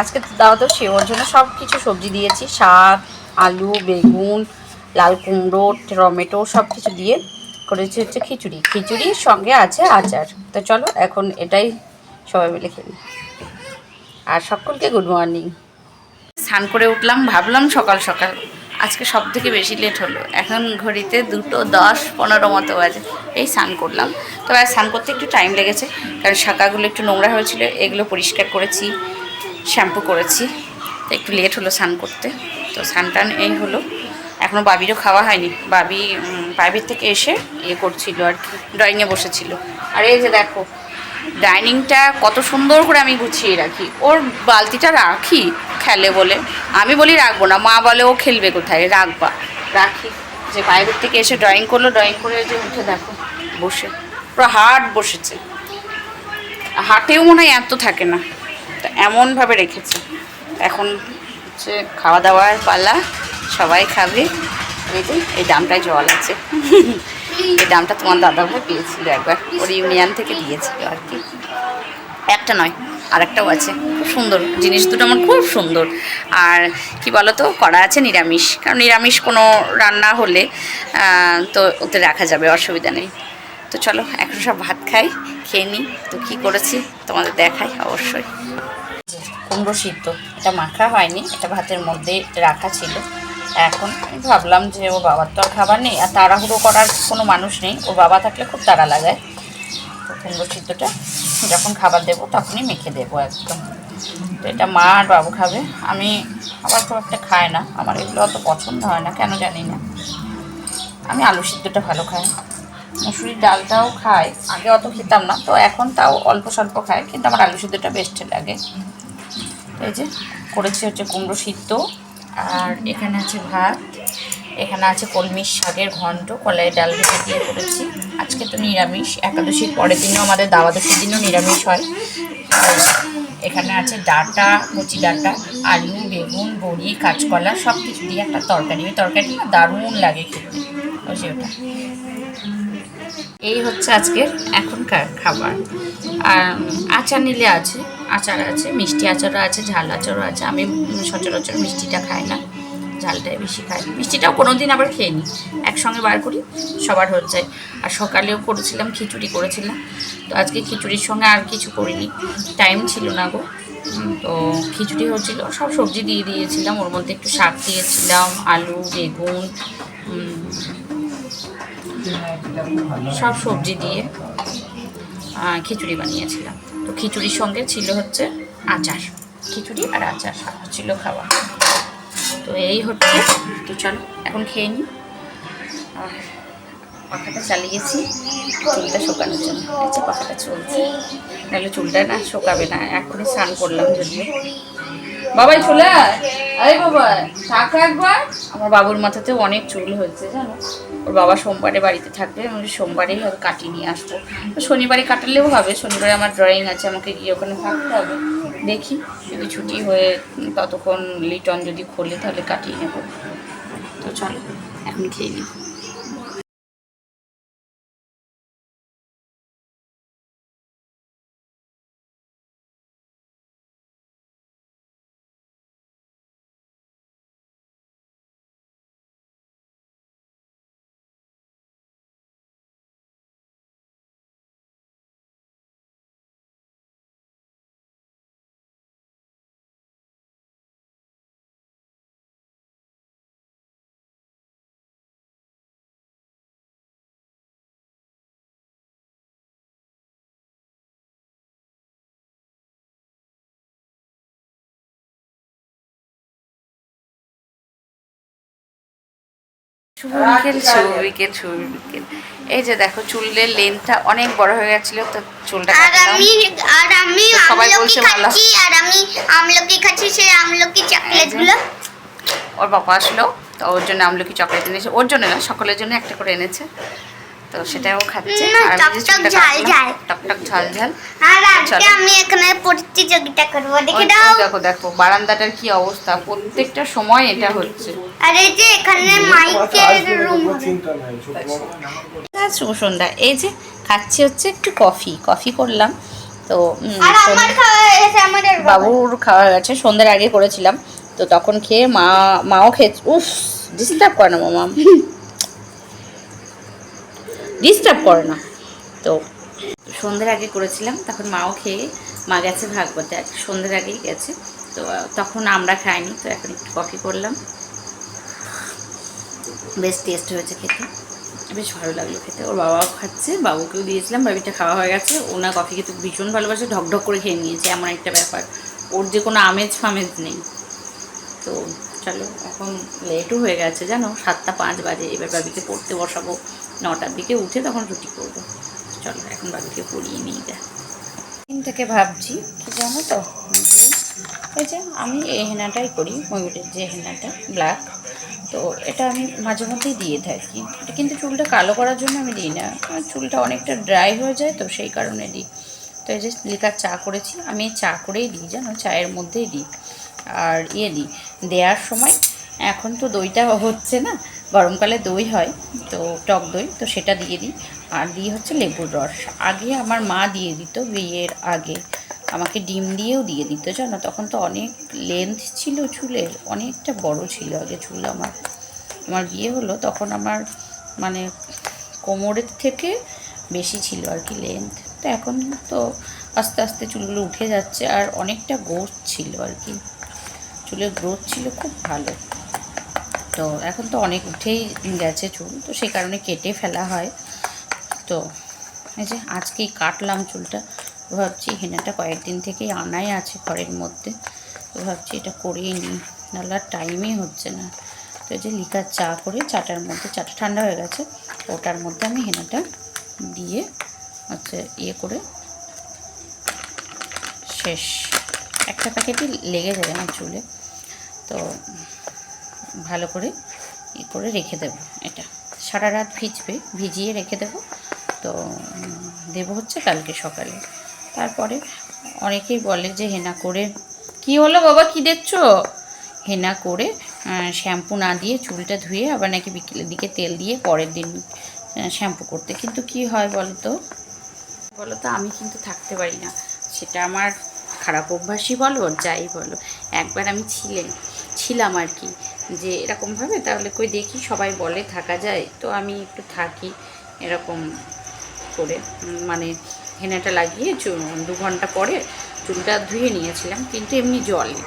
আজকে দাওয়া তো সে ওর জন্য সব কিছু সবজি দিয়েছি, শাক, আলু, বেগুন, লাল কুমড়ো, টমেটো সব কিছু দিয়ে করেছি হচ্ছে খিচুড়ি। খিচুড়ির সঙ্গে আছে আচার। তো চলো এখন এটাই সবাই মিলে খেলি আর সকলকে গুড মর্নিং স্নান করে উঠলাম, ভাবলাম সকাল সকাল। আজকে সব থেকে বেশি লেট হলো। এখন ঘড়িতে দুটো দশ পনেরো মতো বাজে। এই স্নান করলাম। তবে স্নান করতে একটু টাইম লেগেছে। কারণ শাকাগুলো একটু নোংরা হয়েছিল, এগুলো পরিষ্কার করেছি। শ্যাম্পু করেছি। একটু লেট হলো স্নান করতে। তো স্নান টান এই হলো। এখনও বাবিরও খাওয়া হয়নি। বাবি প্রাইভেট থেকে এসে ইয়ে করছিল আর কি ড্রয়িংয়ে বসেছিল। আর এই যে দেখো, ডাইনিংটা কত সুন্দর করে আমি গুছিয়ে রাখি। ওর বালতিটা রাখি খেলে বলে। আমি বলি রাখব না, মা বলে ও খেলবে কোথায়? রাখবা। রাখি। যে বাইরের থেকে এসে ড্রয়িং করল ড্রয়িং করে যে উঠে দেখো, বসে। পুরো হাট বসেছে। হাটেও মনে হয় এত থাকে না। তো এমনভাবে রেখেছে। এখন হচ্ছে খাওয়া দাওয়ার পালা, সবাই খাবে। এই যে, এই দামটায় জল আছে। এই দামটা তোমার দাদাভাই পেয়েছিল একবার। ওর ইউনিয়ন থেকে দিয়েছিল আর কি। একটা নয়, আরেকটাও আছে। খুব সুন্দর জিনিস, দুটো আমার খুব সুন্দর। আর কি বলো তো করা আছে নিরামিষ। কারণ নিরামিষ কোনো রান্না হলে তো ওতে রাখা যাবে, অসুবিধা নেই। তো চলো, এখন সব ভাত খাই, খেয়ে নিই তো কী করেছি, তোমাদের দেখাই অবশ্যই। কুমড়ো সিদ্ধ। এটা মাখা হয়নি, এটা ভাতের মধ্যে রাখা ছিল। এখন ভাবলাম যে ও বাবার তো আর খাবার নেই, আর তাড়াহুড়ো করার কোনো মানুষ নেই। ওর বাবা থাকলে খুব তাড়া লাগায়। তো কুমড়ো সিদ্ধটা যখন খাবার দেবো তখনই মেখে দেবো একদম। তো এটা মা আর বাবু খাবে। আমি আবার খুব একটা খাই না। আমার এগুলো অত পছন্দ হয় না, কেন জানি না। আমি আলু সিদ্ধটা ভালো খাই। মুসুরির ডালটাও খাই। আগে অত খেতাম না, তো এখন তাও অল্প স্বল্প খাই, কিন্তু আমার আলু সিদ্ধটা বেস্ট লাগে। এই যে, করেছি হচ্ছে কুমড়ো সিদ্ধ। আর এখানে আছে ভাত, এখানে আছে কলমির শাকের ঘন্ট, কলাই ডাল ভেজে দিয়ে করেছি। আজকে তো নিরামিষ, একাদশীর পরের দিনও আমাদের দাওয়াদশীর দিনও নিরামিষ হয়। এখানে আছে ডাটা, কচি ডাটা, আলু, বেগুন, বড়ি, কাঁচকলা সব কিছু দিয়ে একটা তরকারি। ওই তরকারিটা না দারুণ লাগে খেতে। ওই ওটা? এই হচ্ছে আজকের এখনকার খাবার। আর আচার নিলে আছে আচার আছে, মিষ্টি আচারও আছে, ঝাল আচারও আছে। আমি সচরাচর মিষ্টিটা খাই না, ঝালটাই বেশি খাই। মিষ্টিটাও কোনো দিন আবার খেয়ে নিই একসঙ্গে বার করি, সবার হয়ে যায়। আর সকালেও করেছিলাম, খিচুড়ি করেছিলাম। তো আজকে খিচুড়ির সঙ্গে আর কিছু করিনি, টাইম ছিল না গো। তো খিচুড়ি হচ্ছিল সব সবজি দিয়ে দিয়েছিলাম। ওর মধ্যে একটু শাক দিয়েছিলাম, আলু, বেগুন সব সবজি দিয়ে খিচুড়ি বানিয়েছিলাম। তো খিচুড়ির সঙ্গে ছিল হচ্ছে আচার। খিচুড়ি আর আচার ছিল খাওয়া। তো এই হচ্ছে, তো চলো, এখন খেয়ে নিই। পাখাটা চালিয়েছি, চুলটা শোকানোর জন্য। আচ্ছা পাখাটা চলছে। নাহলে চুলটা না শোকাবে না, এখনই স্নান করলাম যদিও। বাবাই, চলে আরে বাবা শাক একবার। আমার বাবুর মাথাতে অনেক চুল হয়েছে, জানো? ওর বাবা সোমবারে বাড়িতে থাকবে, আমি সোমবারেই হয়তো কাটিয়ে নিয়ে আসব। শনিবারে কাটালেও হবে, শনিবারে আমার ড্রয়িং আছে, আমাকে গিয়ে ওখানে থাকতে হবে। দেখি, যদি ছুটি হয়ে ততক্ষণ লিটন যদি খোলে, তাহলে কাটিয়ে নেব। তো চলো, এখন খেয়ে নিই। শুভ বিকেল শুভ বিকেল শুভ বিকেল এই যে দেখো চুলের লেন্থটা অনেক বড় হয়ে গেছিল তো চুলটা আর আমি আর আমি সবাই আমলকি। খাচ্ছি আর আমি আমলকি খাচ্ছি সেই আমলকি চকলেটগুলো ওর বাবা আসলো তো ওর জন্য আমলকি চকলেট এনেছে। ওর জন্য না সকলের জন্য একটা করে এনেছে। তো সেটাও খাচ্ছে। না, আর আমি টক টক ঝাল ঝাল। টক টক ঝাল ঝাল। আর আজকে আমি এখানে প্রতিযোগিতা করব দেখে দাও। দেখো দেখো বারান্দাটার কি অবস্থা? প্রত্যেকটা সময় এটা হচ্ছে। আর এই যে এখানে মাইকের রুম হ্যাঁ, শুভ সন্ধ্যা। এই যে খাচ্ছি হচ্ছে একটু কফি কফি করলাম। তো উম, আর আমার খাওয়া আমাদের বাবুর খাওয়া হয়ে গেছে সন্ধ্যের আগে করেছিলাম। তো তখন খেয়ে মা মাও খেয়ে উফ ডিস্টার্ব করে না মামা ডিস্টার্ব করে না। তো সন্ধ্যের আগে করেছিলাম, তখন মাও খেয়ে মা গেছে ভাগবতে, আর সন্ধ্যের আগেই গেছে। তো তখন আমরা খাইনি, তো এখন একটু কফি করলাম। বেশ টেস্ট হয়েছে খেতে। বেশ ভালো লাগল খেতে। ওর বাবাও খাচ্ছে, বাবুকেও দিয়েছিলাম বাবিটা খাওয়া হয়ে গেছে। ওনা কফি খেতে ভীষণ ভালোবাসে, ঢকঢক করে খেয়ে নিয়েছে, এমন একটা ব্যাপার। ওর যে কোনো আমেজ ফামেজ নেই। তো চলো, এখন লেটও হয়ে গেছে, জানো? সাতটা পাঁচ বাজে, এবার বাবিকে পড়তে বসাবো। নটার দিকে উঠে তখন রুটি করব। চলো, এখন বাবিকে পড়িয়ে নিয়ে যা। দিন থেকে ভাবছি, কি জানো তো? ওই যে আমি এই হেনাটাই করি, ময়ূরের যে হেনাটা ব্ল্যাক তো এটা আমি মাঝে মধ্যেই দিয়ে থাকি। এটা কিন্তু চুলটা কালো করার জন্য আমি দিই না। চুলটা অনেকটা ড্রাই হয়ে যায় তো সেই কারণে দিই। তো এই যে লিকার চা করেছি, আমি চা করেই দিই, জানো? চায়ের মধ্যেই দিই। আর ইয়ে দিই। দেওয়ার সময় এখন তো দইটা হচ্ছে না, গরমকালে দই হয়, তো টক দই, তো সেটা দিয়ে দিই। আর দিই হচ্ছে লেবুর রস। আগে আমার মা দিয়ে দিত বিয়ের আগে। আমাকে ডিম দিয়েও দিয়ে দিত, জানো? তখন তো অনেক লেন্থ ছিল চুলের, অনেকটা বড় ছিল আগে চুল আমার। আমার বিয়ে হলো, তখন আমার মানে কোমরের থেকে বেশি ছিল আর কি লেন্থ তো এখন তো আস্তে আস্তে চুলগুলো উঠে যাচ্ছে আর অনেকটা গ্রোথ ছিল আর কি। চুলের গ্রোথ ছিল খুব ভালো। তো এখন তো অনেক উঠেই গেছে চুল, তো সেই কারণে কেটে ফেলা হয়। তো এই যে আজকেই কাটলাম চুলটা, ভাবছি হেনাটা কয়েকদিন থেকেই আনাই আছে ঘরের মধ্যে। তো ভাবছি এটা করেই নিই, নাহলে টাইমই হচ্ছে না। তো যে লিকার চা করে, চাটার মধ্যে, চাটা ঠান্ডা হয়ে গেছে ওটার মধ্যে আমি হেনাটা দিয়ে হচ্ছে ইয়ে করে শেষ। একটা প্যাকেটই লেগে যাবে আমার চুলে। তো ভালো করে ই করে রেখে দেবো এটা। সারা রাত ভিজবে, ভিজিয়ে রেখে দেবো। তো দেবো হচ্ছে কালকে সকালে। তারপরে অনেকেই বলে যে, হেনা করে কি হলো বাবা, কি দেখছ? হেনা করে শ্যাম্পু না দিয়ে চুলটা ধুয়ে আবার নাকি বিকেলের দিকে তেল দিয়ে পরের দিন শ্যাম্পু করতে। কিন্তু কি হয় বলো তো বলো তো আমি কিন্তু থাকতে পারি না। সেটা আমার খারাপ অভ্যাসই বলো, যাই বলো। একবার আমি ছিলেন, ছিলাম আর কি। যে এরকমভাবে তাহলে কই দেখি সবাই বলে থাকা যায়। তো আমি একটু থাকি এরকম করে। মানে হেনাটা লাগিয়ে দু ঘণ্টা পরে চুলটা ধুয়ে নিয়েছিলাম, কিন্তু এমনি জলে।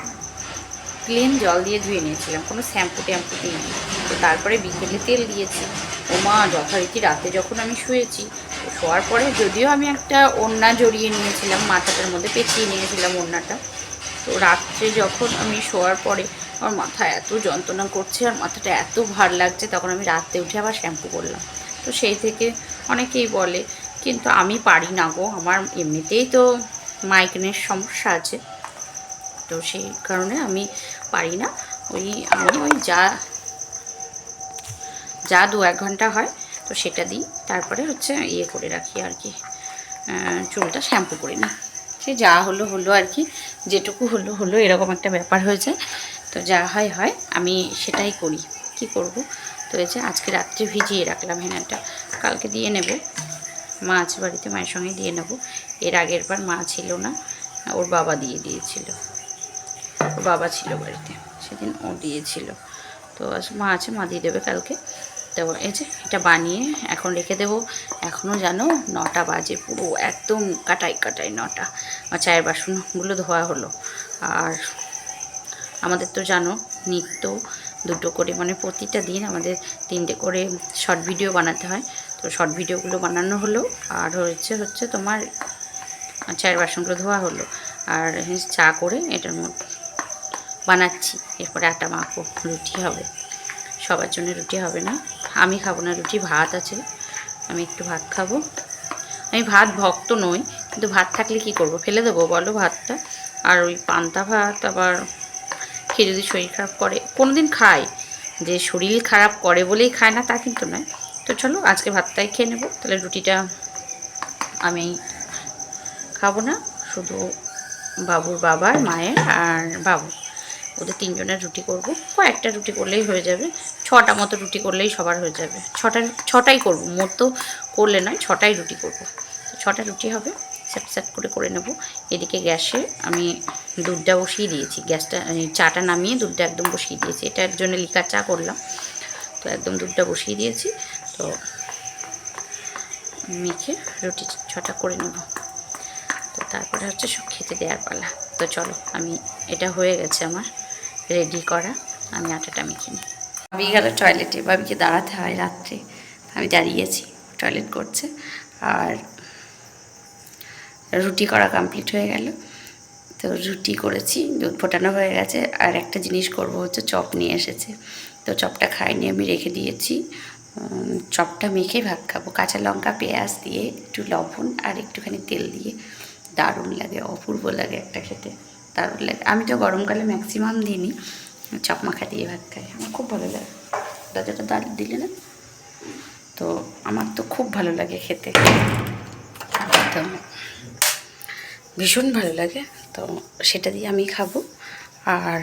প্লেন জল দিয়ে ধুয়ে নিয়েছিলাম। কোনো শ্যাম্পু ট্যাম্পু দিই তো তারপরে বিকেলে তেল দিয়েছি। ও মা যথারীতি রাতে যখন আমি শুয়েছি শোয়ার পরে যদিও আমি একটা ওড়না জড়িয়ে নিয়েছিলাম, মাথাটার মধ্যে পেঁচিয়ে নিয়েছিলাম ওড়নাটা, তো রাত্রে যখন আমি শোয়ার পরে আমার মাথা এত যন্ত্রণা করছে আর মাথাটা এত ভার লাগছে, তখন আমি রাত্রে উঠে আবার শ্যাম্পু করলাম। তো সেই থেকে অনেকেই বলে, কিন্তু আমি পারি না গো, আমার এমনিতেই তো মাইগ্রেনের সমস্যা আছে। তো সেই কারণে আমি পারি না। ওই আমি ওই যা যা দু এক ঘণ্টা হয়, তো সেটা দিই। তারপরে হচ্ছে ইয়ে করে রাখি আর কি। চুলটা শ্যাম্পু করে নিই সে যা হলো হলো আর কি, যেটুকু হলো হলো এরকম একটা ব্যাপার হয়েছে তো যা হয় হয়, আমি সেটাই করি। কি করব? তো এই যে আজকে রাত্রে ভিজিয়ে রাখলাম হেনাটা কালকে দিয়ে নেব। মাছ বাড়িতে মায়ের সঙ্গে দিয়ে নেব। এর আগের বার মা ছিল না, ওর বাবা দিয়ে দিয়েছিল। ওর বাবা ছিল বাড়িতে, সেদিন ও দিয়েছিল। তো মা আছে, মা দিয়ে দেবে কালকে। তো এই যে এটা বানিয়ে এখন রেখে দেবো। এখনও জানো নটা বাজে, পুরো একদম কাটাই কাটাই নটা। চায়ের বাসনগুলো ধোয়া হলো। আর আমাদের তো জানো নিত্য দুটো করে মানে প্রতিটা দিন আমাদের তিনটে করে শর্ট ভিডিও বানাতে হয়। তো শর্ট ভিডিওগুলো বানানো হলো। আর হচ্ছে হচ্ছে তোমার চায়ের বাসনগুলো ধোয়া হলো। আর চা করে এটার মধ্যে বানাচ্ছি। এরপরে আটা মাখবো, রুটি হবে। সবার জন্য রুটি হবে না। আমি খাব না, রুটি ভাত আছে। আমি একটু ভাত খাব। আমি ভাত ভক্ত নই, কিন্তু ভাত থাকলে কি করব? ফেলে দেবো, বলো ভাতটা। আর ওই পান্তা ভাত, আবার খেয়ে যদি শরীর খারাপ করে কোনো দিন খাই। যে শরীর খারাপ করে বলেই খায় না, তা কিন্তু নয়। তো চলো, আজকে ভাতটাই খেয়ে নেব। তাহলে রুটিটা আমি খাব না। শুধু বাবুর বাবার, মায়ের আর বাবু ওদের তিনজনের রুটি করব। কয়েকটা রুটি করলেই হয়ে যাবে। ছটা মতো রুটি করলেই সবার হয়ে যাবে। ছটা ছটাই করব। মোট তো করলে নয়, ছটাই রুটি করব। ছটা রুটি হবে স্যাট স্যাট করে করে নেব। এদিকে গ্যাসে আমি দুধটা বসিয়ে দিয়েছি। গ্যাসটা চাটা নামিয়ে দুধটা একদম বসিয়ে দিয়েছি। এটার জন্য লিকার চা করলাম। তো একদম দুধটা বসিয়ে দিয়েছি। তো মেখে রুটি ছটা করে নেব। তো তারপরে হচ্ছে সব খেতে দেওয়ার পালা। তো চলো, আমি, এটা হয়ে গেছে আমার। রেডি করা। আমি আটাটা মেখে নিই। ভাবি গেল টয়লেটে, ভাবিকে দাঁড়াতে হয় রাত্রে। আমি দাঁড়িয়েছি, টয়লেট করছে। আর রুটি করা কমপ্লিট হয়ে গেল। তো রুটি করেছি, দুধ ফোটানো হয়ে গেছে। আর একটা জিনিস করব হচ্ছে, চপ নিয়ে এসেছে। তো চপটা খাইনি, আমি রেখে দিয়েছি। চপটা মেখে ভাত খাব। কাঁচা লঙ্কা, পেঁয়াজ দিয়ে একটু লবণ আর একটুখানি তেল দিয়ে দারুণ লাগে, অপূর্ব লাগে একটা খেতে। দারুণ লাগে আমি তো গরমকালে ম্যাক্সিমাম দিনই চপ মাখা দিয়ে ভাত খাই। আমার খুব ভালো লাগে। দাদাটা দাল দিলে না। তো আমার তো খুব ভালো লাগে খেতে। ভীষণ ভালো লাগে। তো সেটা দিয়ে আমি খাব। আর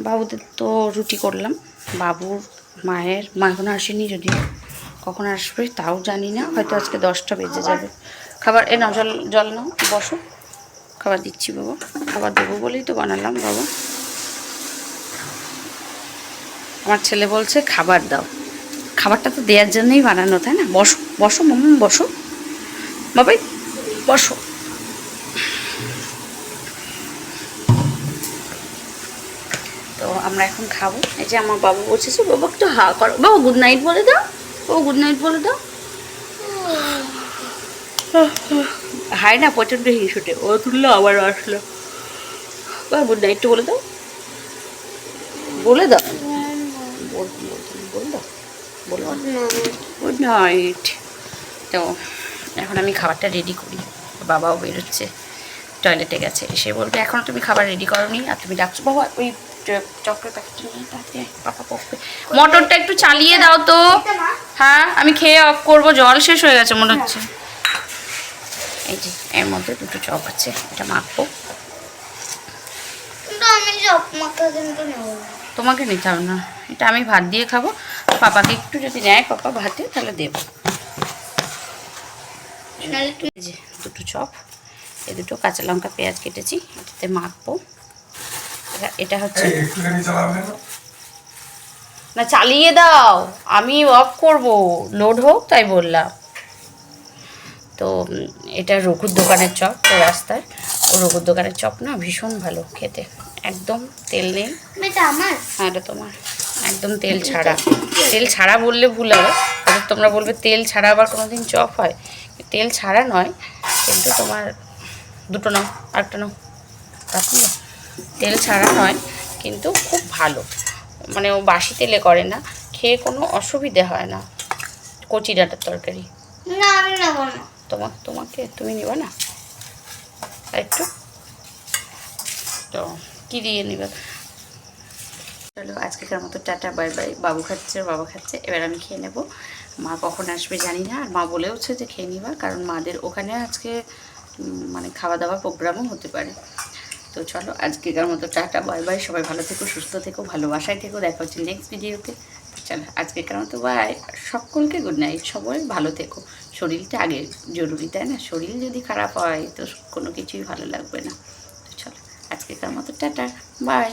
বাবুদের তো রুটি করলাম। বাবুর মায়ের, মা এখন আসেনি যদি কখন আসবে তাও জানি না। হয়তো আজকে দশটা বেজে যাবে। খাবার, এ নাও, জল জল নাও, বসো। খাবার দিচ্ছি বাবা। খাবার দেবো বলেই তো বানালাম বাবা। আমার ছেলে বলছে, খাবার দাও। খাবারটা তো দেওয়ার জন্যই বানানো, তাই না? বসো বসো মাম্মা বসো। বাবাই, বসো। তো আমরা এখন খাব। এই যে আমার বাবু বসেছে, বাবা একটু হা করো। বাবা গুড নাইট বলে দাও। ও গুড নাইট বলে দাও। হাই না প্রচণ্ড হিংসুটে। ও তুললো আবার আসলো। গুড নাইটটা বলে দাও। বলে দাও। বল দাও। বলো গুড নাইট তো এখন আমি খাবারটা রেডি করি। বাবাও বেরোচ্ছে। টয়লেটে গেছে। এসে বলবে এখনও তুমি খাবার রেডি করোনি আর তুমি ডাকছো। বাবা ওই চকলেট প্যাকেটটা নিয়ে তাড়াতাড়ি পাপা পকবে মোটরটা একটু চালিয়ে দাও তো। হ্যাঁ আমি খেয়ে অফ করব। জল শেষ হয়ে গেছে মনে হচ্ছে। এই যে এর মধ্যে দুটো চপ আছে এটা মাখবো। তোমাকে নিতে হবে না এটা আমি ভাত দিয়ে খাব। পাপাকে একটু যদি নেয় পাপা ভাতে তাহলে দেবো। যে দুটো চপ এই দুটো কাঁচা লঙ্কা পেঁয়াজ কেটেছি এটাতে মাখবো। এটা- এটা হচ্ছে না। চালিয়ে দাও আমি অফ করব। লোড হোক তাই বললাম। তো এটা রঘুর দোকানের চপ তো রাস্তায়। ও রঘুর দোকানের চপ না ভীষণ ভালো খেতে। একদম তেল নেই। হ্যাঁ এটা তোমার। একদম তেল ছাড়া। তেল ছাড়া বললে ভুল হবে। তোমরা বলবে তেল ছাড়া আবার কোনো দিন চপ হয়। তেল ছাড়া নয় কিন্তু তোমার দুটো নাও আরেকটা নাও। রাখুন তেল ছাড়া নয় কিন্তু খুব ভালো। মানে ও বাসি তেলে করে না। খেয়ে কোনো অসুবিধে হয় না। কচি ডাঁটার তরকারি। না আমি নেব না। তোমার তোমাকে তুমি নিবা না? একটু। তো কী দিয়ে নিবে? চলো, আজকেকার মতো টাটা, বাই বাই। বাবু খাচ্ছে, বাবা খাচ্ছে, এবার আমি খেয়ে নেব। মা কখন আসবে জানি না, আর মা বলেওছে যে খেয়ে নিবা, কারণ মাদের ওখানে আজকে মানে খাওয়া দাওয়ার প্রোগ্রামও হতে পারে। তো চলো, আজকেকার মতো টাটা, বাই বাই। সবাই ভালো থেকো, সুস্থ থেকো, ভালোবাসায় থেকো। দেখা হচ্ছে নেক্সট ভিডিওতে চলো আজকেকার মতো বাই সকলকে গুড নাইট সবাই ভালো থেকো। শরীরটা আগে জরুরি, তাই না? শরীর যদি খারাপ হয়, তো কোনো কিছুই ভালো লাগবে না। তো চলো, আজকেকার মতো টাটা। বাই